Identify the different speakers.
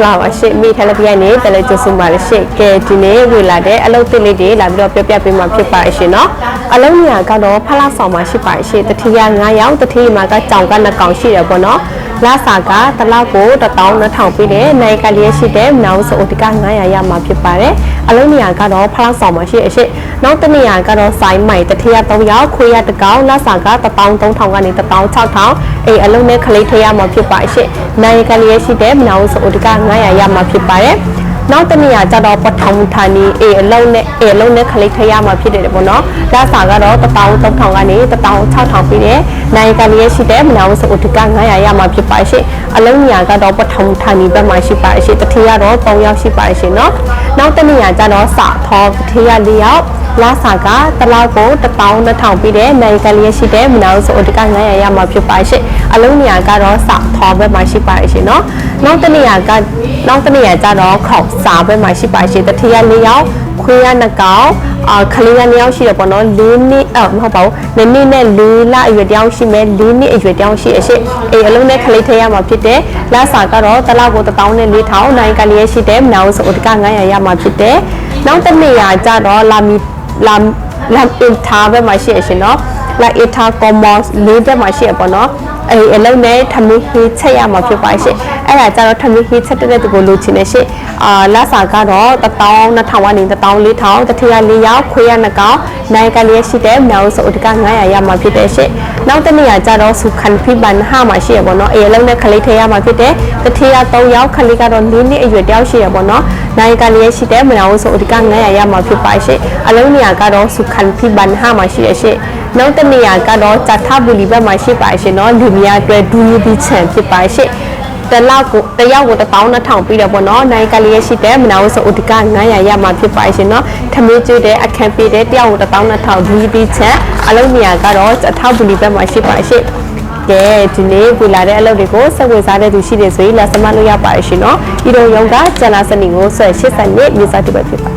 Speaker 1: ္ဂလာပါရှင့်မိတယ်လပြိုင်နေတယ်လေကျဆုပါလေရှင့်ကဲဒီနေ့ဝေလာတဲ့အလုပ်သစ်လေးတွေလာပြီးတော့ပြောပြပေးမှာဖြစ်ပါရှင်เนาะ အလုံးနေရာကတော့ဖလားဆောင်မှာရှိပါရှိတတိယ9ရောက်တတိယမှာကကြောင်က2ကောင်ရှိတယ်ပေါ့နော်လစာကတလောက်ကို12000ပေးတယ်နိုင်ကလေးရှိတယ်နောင်ဆိုအိုတက900ရမှာဖြစ်ပါတယ်အလုံးနေရာကတော့ဖလားဆောင်မှာရှိအရှိနောက်တနေရာကတော့ဆိုင်မိုင်တတိယ3ရောက်ခွေရတကောင်လစာက13000ကနေ16000အဲအလုံးနဲ့ခလေးထရမှာဖြစ်ပါရှိနိုင်ကလေးရှိတယ်နောင်ဆိုအိုတက900ရမှာဖြစ်ပါတယ် နောက်တနေရာကျတော့ပထမဌာနီအေအလုံးနဲ့အေအလုံးနဲ့ခလိတ်ထရမှာဖြစ်တယ်ပေါ့နော်။ဒါစာကတော့13000ကနေ16000ပြီးတယ်။နိုင်ကလေးရှိတဲ့မနာဝစဥဒက900ရမှာဖြစ်ပါရှိ။အလုံးနေရာကတော့ပထမဌာနီဘက်မှာရှိပါရှိ။တတိယတော့3ယောက်ရှိပါရှိနော်။နောက်တနေရာကျတော့စာထောတတိယ4ယောက် လာစာကတလောက်ကို12000ပြီးတယ်နိုင်ကလေးရှိတဲ့မနာဝစဥဒက900ရမှာဖြစ်ပါရှိ။အလုံးနေရာကတော့စာထောဘက်မှာရှိပါရှိနော်။နောက်တနေရာကနောက်တနေရာကျတော့ခေါက်စာဘက်မှာရှိပါရှိတတိယ4ယောက်ခွေးရနှစ်ကောင်အာခလေးရနှစ်ယောက်ရှိတယ်ပေါ့နော်၄နှစ်အော်မဟုတ်ပါဘူးနည်းနည်းနဲ့၄လအရွယ်တယောက်ရှိမယ်၄နှစ်အရွယ်တယောက်ရှိအရှိအေးအလုံးနဲ့ခလေးထည့်ရမှာဖြစ်တယ်လစာကတော့တစ်လောက်ကို1000နဲ့4000နိုင်ကလေးရှိတယ်မနာဝစဥဒက900ရမှာဖြစ်တယ်နောက်တစ်နေရာကျတော့လာမီ လာလာအင်တာဘက်မှာရှိရရှင်နော်လာအင်တာကောမတ်လေးဘက်မှာရှိရပေါ့နော် အဲ့အလုံးနဲ့ထမင်းဟေးချက်ရမှာဖြစ်ပါရှင့်အဲ့ဒါကြတော့ထမင်းဟေးချက်တဲ့တူကိုလိုချင်နေရှင့်အာလစာကတော့1000 2000ကနေ14000တထရလေးရောက်ခွေးရနှစ်ကောင်နိုင်ကလေးရှိတဲ့မြောက်စုအတက900ရမှာဖြစ်တဲ့ရှင့်နောက်တစ်နေရာကြတော့စုခန်ဖိဘန်ဟာမှာရှိရပေါ့နော်အေးအလုံးနဲ့ခလေးထရမှာဖြစ်တဲ့တထရ3ရောက်ခလေးကတော့၄နှစ်အရွယ်တယောက်ရှိရပေါ့နော်နိုင်ကလေးရှိတဲ့မြောက်စုအတက900ရမှာဖြစ်ပါရှင့်အလုံးနေရာကတော့စုခန်ဖိဘန်ဟာမှာရှိရရှင့်နောက်တစ်နေရာကတော့ဂျာထဘူလီဘက်မှာရှိပါရှင်နော်လူမယာအတွက်ဒူယူဒီချန်ဖြစ်ပါရှင့်တလောက်ကိုတယောက်ကို12000ပြီးတော့ပေါ့နော်နိုင်ကလေးရှိတဲ့မနာဝဆိုဥဒက900ရမှာဖြစ်ပါရှင်နော်ထမင်းကျွေးတဲ့အခန်းပေးတဲ့တယောက်ကို12000ဒူယူဒီချန်အလုံးနေရာကတော့ဂျာထဘူလီဘက်မှာရှိပါရှင့်ကဲဒီနေ့ပူလာတဲ့အလုပ်တွေကိုစက်ဝင်စားတဲ့သူရှိတယ်ဆိုရင်လက်စမလို့ရပါရှင်နော်ဤတော့ရုံကကျန်လာစနေကိုဆွဲ82မြေစားတစ်ပဲဖြစ်ပါ